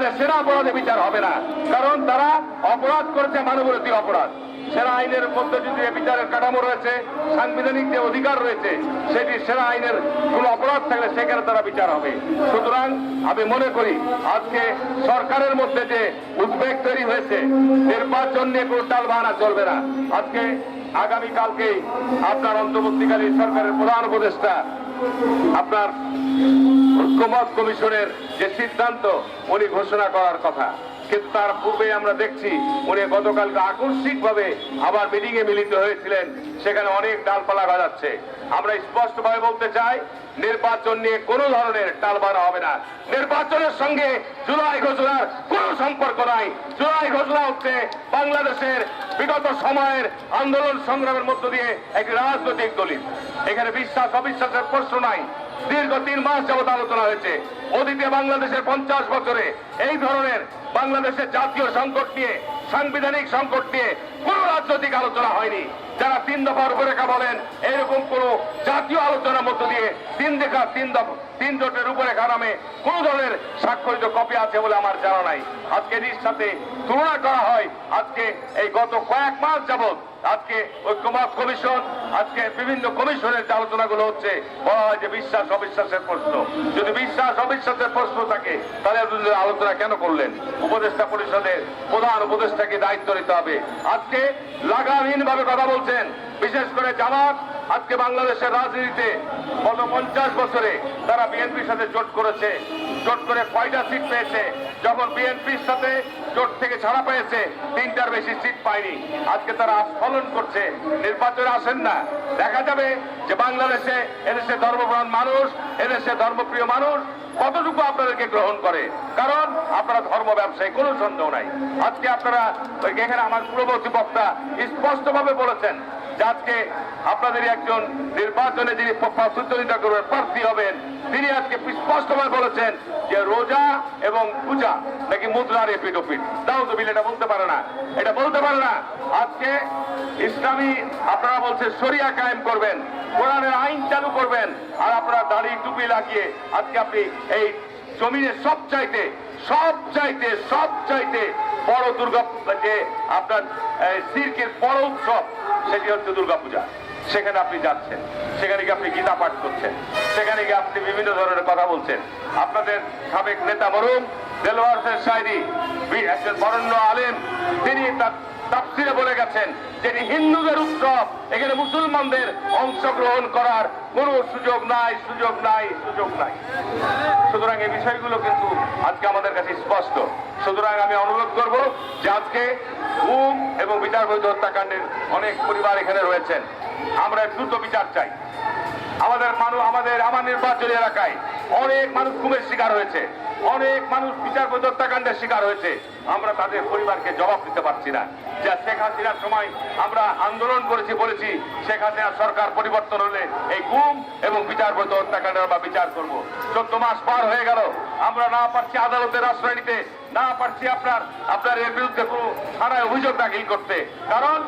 তাদের সেনা অপরাধে বিচার হবে না। কারণ তারা অপরাধ করেছে মানবরতী অপরাধ। সেরা আইনের মধ্যে যদি বিচারের কাঠামো রয়েছে, সাংবিধানিক যে অধিকার রয়েছে, সেটি সেরা আইনের কোন অপরাধ থাকলে সেখানে তারা বিচার হবে। সুতরাং আমি মনে করি, আজকে সরকারের মধ্যে যে উদ্বেগ তৈরি হয়েছে, নির্বাচন নিয়ে কোনো টাল বাহানা চলবে না। আজকে, আগামীকালকেই আপনার অন্তর্বর্তীকালীন সরকারের প্রধান উপদেষ্টা, আপনার ঐক্যমত কমিশনের যে সিদ্ধান্ত, উনি ঘোষণা করার কথা। কিন্তু তার পূর্বে আমরা দেখছি, উনি গতকালকে আকস্মিক ভাবে আবার মিটিং এ মিলিত হয়েছিলেন, সেখানে অনেক ডালপালা গজাচ্ছে আমরা স্পষ্ট ভাবে বলতে চাই, নির্বাচন নিয়ে কোনো ধরনের টালবাড়া হবে না। নির্বাচনের সঙ্গে জুলাই ঘোষণার কোনো সম্পর্ক নাই। জুলাই ঘোষণা হচ্ছে বাংলাদেশের বিগত সময়ের আন্দোলন সংগ্রামের মধ্য দিয়ে একটি রাজনৈতিক দলিল। এখানে বিশ্বাস, অবিশ্বাসের প্রশ্ন নাই। দীর্ঘ তিন মাস যাবত আলোচনা হয়েছে। অতীতে বাংলাদেশের পঞ্চাশ বছরে এই ধরনের বাংলাদেশের জাতীয় সংকট নিয়ে, সাংবিধানিক সংকট নিয়ে কোন রাজনৈতিক আলোচনা হয়নি। যারা তিন দফা রূপরেখা বলেন, এরকম কোন জাতীয় আলোচনার মধ্য দিয়ে তিন দেখা, তিন দফা, তিন জোটের রূপরেখা নামে কোন ধরনের স্বাক্ষরিত কপি আছে বলে আমার জানা নাই। আজকে এর সাথে তুলনা করা হয়। আজকে এই গত কয়েক মাস যাবত আজকে ঐক্যমত কমিশন, আজকে বিভিন্ন কমিশনের যে আলোচনাগুলো হচ্ছে, বলা হয় যে বিশ্বাস, অবিশ্বাসের প্রশ্ন। যদি বিশ্বাস, অবিশ্বাসের প্রশ্ন থাকে, তাহলে আলোচনা কেন করলেন? উপদেষ্টা পরিষদের প্রধান উপদেষ্টাকে দায়িত্ব নিতে হবে। আজকে লাগাহীন ভাবে কথা বলছেন, বিশেষ করে জামাত আজকে বাংলাদেশের রাজনীতিতে গত পঞ্চাশ বছরে তারা বিএনপির সাথে জোট করেছে। জোট করে কয়টা সিট পেয়েছে? যখন বিএনপির সাথে জোট থেকে ছাড়া পেয়েছে, তিনটার বেশি সিট পায়নি। আজকে তারা আস্ফলন করছে। নির্বাচনে আসেন না। দেখা যাবে যে বাংলাদেশে এদেশে ধর্মপ্রাণ মানুষ, এদেশে ধর্মপ্রিয় মানুষ কতটুকু আপনাদেরকে গ্রহণ করে? কারণ আপনারা ধর্ম ব্যবসায়ী, কোনো সন্দেহ নাই। আজকে আপনারা, এখানে আমার পূর্ববর্তী বক্তা স্পষ্টভাবে বলেছেন আজকে আপনাদের একজন নির্বাচনে যিনি প্রতিদ্বন্দ্বিতা করবেন, প্রার্থী হবেন, তিনি আজকে স্পষ্টভাবে বলেছেন যে রোজা এবং পূজা নাকি মুদ্রার এপিট ওপিট তাও তো বিল, এটা বলতে পারে না। এটা বলতে পারে না। আজকে ইসলামী, আপনারা বলছে শরিয়া কায়েম করবেন, কোরআনের আইন চালু করবেন, আর আপনারা দাড়ি টুপি লাগিয়ে আজকে আপনি এই জমিনের সব চাইতে সব চাইতে সব চাইতে বড় দুর্গা যে আপনার সিরকের বড় উৎসব সেটি হচ্ছে দুর্গাপূজা। সেখানে আপনি যাচ্ছেন, সেখানে গিয়ে আপনি গীতা পাঠ করছেন, সেখানে গিয়ে আপনি বিভিন্ন ধরনের কথা বলছেন। আপনাদের সাবেক নেতা মরুম সাইদি একজন বরণ্য আলেম, তিনি তার তাফসিরে বলে গেছেন হিন্দুদের উৎসব, এখানে মুসলমানদের অংশগ্রহণ করার কোনো সুযোগ নাই সুযোগ নাই সুযোগ নাই। সুতরাং এই বিষয়গুলো কিন্তু আজকে আমাদের কাছে স্পষ্ট। সুতরাং আমি অনুরোধ করব যে আজকে এবং বিচার বৈধ হত্যাকাণ্ডের অনেক পরিবার এখানে রয়েছেন। আমরা দ্রুত বিচার চাই। আমাদের আমার নির্বাচনী এলাকায়। অনেক মানুষ ঘুমের শিকার হয়েছে। অনেক মানুষ বিচার হত্যাকাণ্ডের শিকার হয়েছে। আমরা তাদের পরিবারকে জবাব দিতে পারছি না। যা শেখ হাসিনার সময় আমরা আন্দোলন করেছি বলেছি, শেখ হাসিনার সরকার পরিবর্তন হলে এই গুম এবং বিচার বৈধ হত্যাকাণ্ডের আমরা বিচার করব। চোদ্দ মাস পার হয়ে গেল। আমরা না পারছি আদালতের আশ্রয় নিতে, না পারছি আপনার আপনার এর বিরুদ্ধে কোনো থানায় অভিযোগ দাখিল করতে। কারণ